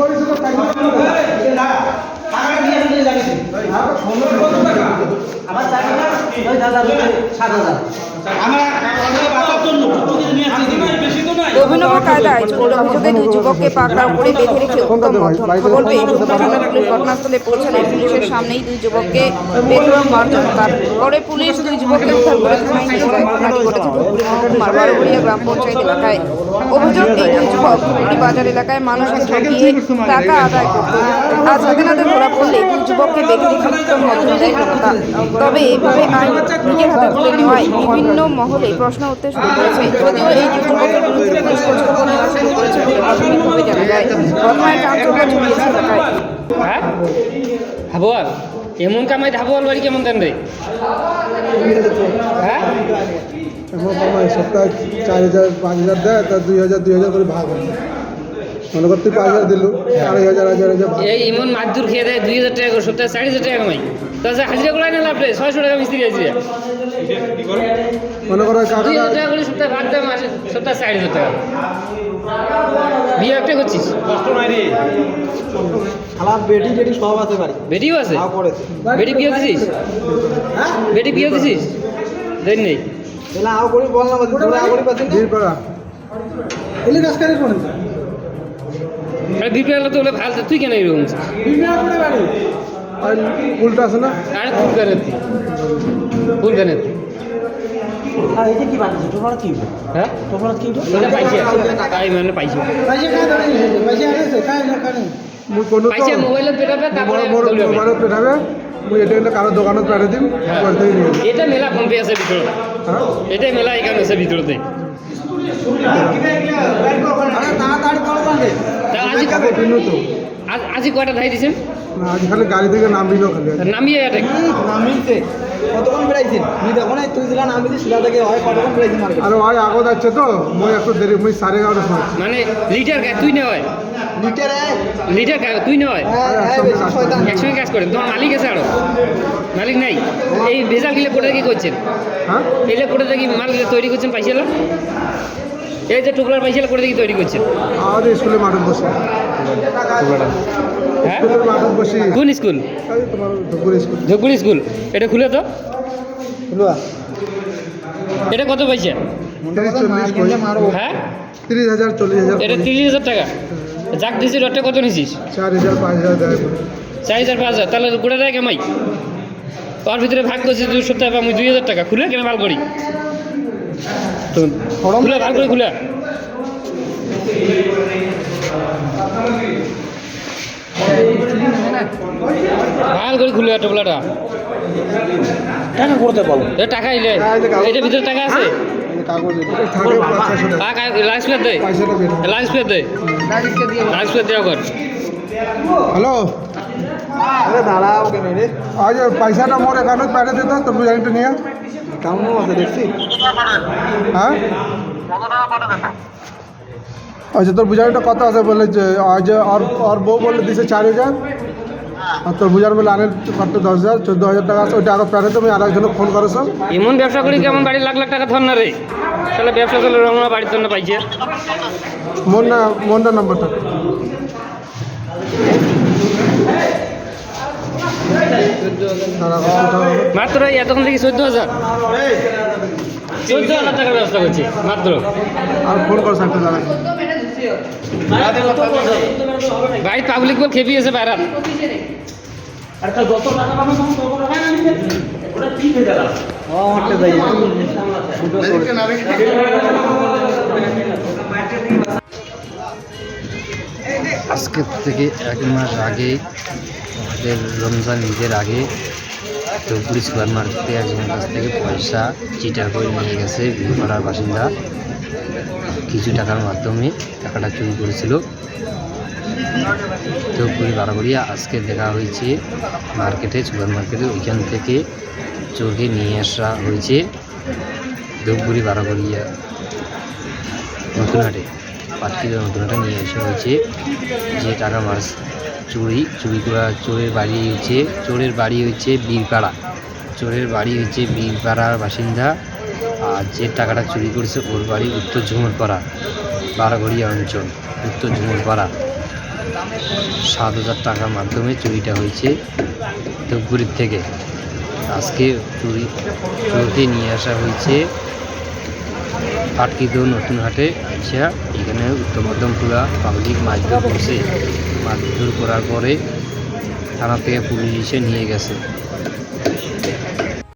করেছে তো টাকা টাকাটা দিয়ে আমি লাগিয়েছি। হ্যাঁ, আমার সাত হাজার। আমার অভিনব কায়দায় চুরির অভিযোগে দুই যুবককে পাকড়াও করে বেঁধে রেখে উত্তম মধ্যম খবর পেয়ে থানা পুলিশ ঘটনাস্থলে পৌঁছালে পুলিশের সামনেই দুই যুবককে বেঁধে মারধর তার পরে পুলিশ দুই যুবককে উদ্ধার করে থানায় নিয়ে যায়। ঘটনাটি ঘটেছে ধূপগুড়ি মহকুমার বারোঘড়িয়া গ্রাম পঞ্চায়েত এলাকায়। অভিযোগ এই দুই যুবক ধূপগুড়ি বাজার এলাকায় মানুষকে ঠকিয়ে টাকা আদায় করত। আজ নাতে ধরা পড়লে দুই যুবককে বেঁধে রেখে উত্তম মধ্যম দেয় জনতা তবে এইভাবে আইন নিজের হাতে তুলে নেওয়ায় বিভিন্ন মহলে প্রশ্ন উঠতে শুরু করেছে। যদিও এই দুই যুবকের বিরুদ্ধে পুলিশ খোঁজখবর নেওয়া শুরু করেছে বলে প্রাথমিকভাবে ঘটনায় চাঞ্চল্য ছড়িয়েছে এলাকায় হ্যাঁ হাবুয়াল এমন কামাই হাবুয়াল বাড়ি কেমন দেন রে? হ্যাঁ? এমন কমায় সপ্তাহে চার হাজার পাঁচ হাজার দেয় তার দুই হাজার দুই হাজার করে ভাগ হয়। মনে করতে পাঁচ হাজার দিল আড়াই হাজার হাজার হাজার। এই এমন মাছদুর খেয়ে দেয় দুই হাজার টাকা করে সপ্তাহে চার হাজার টাকা কামাই। তাছাড়া হাজিরা করে না লাভ রে? ছয়শো টাকা মিস্ত্রি হাজিরা। মনে করো? দুই হাজার টাকা করে সপ্তাহে ভাগ দেয় মাসে সপ্তাহে চার হাজার টাকা। বিয়ে একটা করছিস বেটি যেটি সব আছে বাড়ি। বেটিও আছে? বেটি বিয়ে দিছিস বেটি বিয়ে দিছিস দেন নেই। তাহলে আও করি বল না তোরা আও করি পাচ্ছেন বীরপাড়া এলে কাজ করে কোন আরে বিপি তো বলে ভালো তুই কেন এরকম আর উল্টা আছে না? আরে ফুল গানে ফুল গানে আর এটা কি বানিয়েছে? তোমরা কি হ্যাঁ? তোমরা কি এটা পাইছে। তাই মানে পাইছে। পয়সা খাই দাঁড়িয়ে পয়সা আছে খাই না খাই মুই কোনো পাইছে মোবাইলত পেটাবে তারপরে বড় বড় দৌড়াবে। দোকানত পেঠাবে মুই এটা একটা কারও দোকানত পেঠে দিম হ্যাঁ। এটা মেলা ফোন পে আছে ভিতৰত। হ্যাঁ? এটাই মেলা এখানে আছে করো আজি কয়টা ধাই দিছেন না, আজ খালি গাড়ি থেকে নামবিল খালি। নামিয়ে নামিলছে কতক্ষণ বেড়াইছেন নি তুই দিলা শিলা থেকে হয় কতক্ষণ বেড়াইছি মার্কেট আর ওই আগত যাচ্ছে তো। মই একটু দেরি মুই সাড়ে এগারোটার সময়। মানে লিটার গায়ে তুই না হয়। লিটার? লিটার গায়ে তুই না হয়। হ্যাঁ হ্যাঁ শয়তান। একসঙ্গে কাজ করেন। তোমার মালিক আছে আরও? মালিক নাই? এই ভেজাল গিলে কোটা কি করছেন? হ্যাঁ? এলে কোটা কি মাল গিলে তৈরি করছেন পাইছিল? এই যে টুকরার পাইছিল কোটা কি তৈরি করছেন? আমাদের স্কুলে মাঠত বসে। হ্যাঁ? কোন স্কুল? ধুপগুড়ি এটা খুলে তো? এটা কত পয়সা? হ্যাঁ? তিরিশ হাজার চল্লিশ হাজার এটা তিরিশ হাজার টাকা। যাক দিছি কত নিছিস? চার হাজার পাঁচ হাজার। চার হাজার পাঁচ হাজার তাহলে গোটা টাকা কামাই? ওর ভিতরে ভাগ করছি দুই সপ্তাহে আমি দুই হাজার টাকা। খুলে কেন ভালো করি? তো খুলে ভালো করে খুলে। ভালো করে খুলে টোপলাটা টাকা করতে বলো এ টাকা এলে। এটার ভিতরে টাকা আছে? এই কাগজ এটা পাঁচশো টাকা। লাইস প্লেট দে। লাইস প্লেট দে লাইস প্লেট দেওয়া কর। হ্যালো? আরে দাঁড়াও কেন রে? আজ পয়সাটা মোর অ্যাকাউন্টে পাঠিয়ে দিত তোর বুঝাইটা নিয়ে কেমন আছে দেখছি? হ্যাঁ? আচ্ছা তোর বুঝাইটা কত আছে বলে যে আজ আর আর বউ বলে দিছে চার হাজার আর তোর বুঝার বলে আনের কত দশ হাজার চোদ্দ হাজার টাকা আছে ওইটা আরও পাঠিয়ে তুমি আর একজনকে ফোন করো সব এমন ব্যবসা করি কেমন বাড়ি লাখ লাখ টাকা ধর না রে? তাহলে ব্যবসা করলে রমনা বাড়ির জন্য পাইছে। মোর না মোরটা নাম্বারটা। কথা। মাত্র এতক্ষণ থেকে চোদ্দ হাজার। চোদ্দ হাজার টাকার ব্যবস্থা করছি মাত্র। আর ফোন করো সাথে বাড়ি পাবলিক বল খেপিয়েছে বাইরাত ও হাঁটতে যাই আজকের থেকে এক মাস আগে আমাদের রমজান ঈদের আগে ধূপগুড়ি সুপার মার্কেটে একজনের কাছ থেকে পয়সা চিটার করে নিয়ে গেছে ভিড়পাড়ার বাসিন্দা। কিছু টাকার মাধ্যমে টাকাটা চুরি করেছিল। ধূপগুড়ি বারাবড়িয়া আজকে দেখা হয়েছে মার্কেটে, সুপার মার্কেটে। ওইখান থেকে চোরকে নিয়ে আসা হয়েছে। ধূপগুড়ি বারাবড়িয়া নতুনহাটে পাটকির নতুনহাটে নিয়ে আসা হয়েছে, যে টাকা মাছ চুরি চুরি করা চোরের বাড়ি হচ্ছে চোরের বাড়ি হচ্ছে বীরপাড়া। চোরের বাড়ি হচ্ছে বীরপাড়ার বাসিন্দা আর যে টাকাটা চুরি করেছে ওর বাড়ি উত্তর ঝুমুরপাড়া বারাঘড়িয়া অঞ্চল, উত্তর ঝুমুরপাড়া। সাত হাজার টাকার মাধ্যমে চুরিটা হয়েছে ধূপগুড়ির থেকে। আজকে চুরি, চুরিতে নিয়ে আসা হয়েছে আটকিদ নতুন হাটে আইসা, এখানে উত্তর মধ্যমপুরা পাবলিক মাছধর করছে মাছধর করার পরে থানা থেকে পুলিশ এসে নিয়ে গেছে।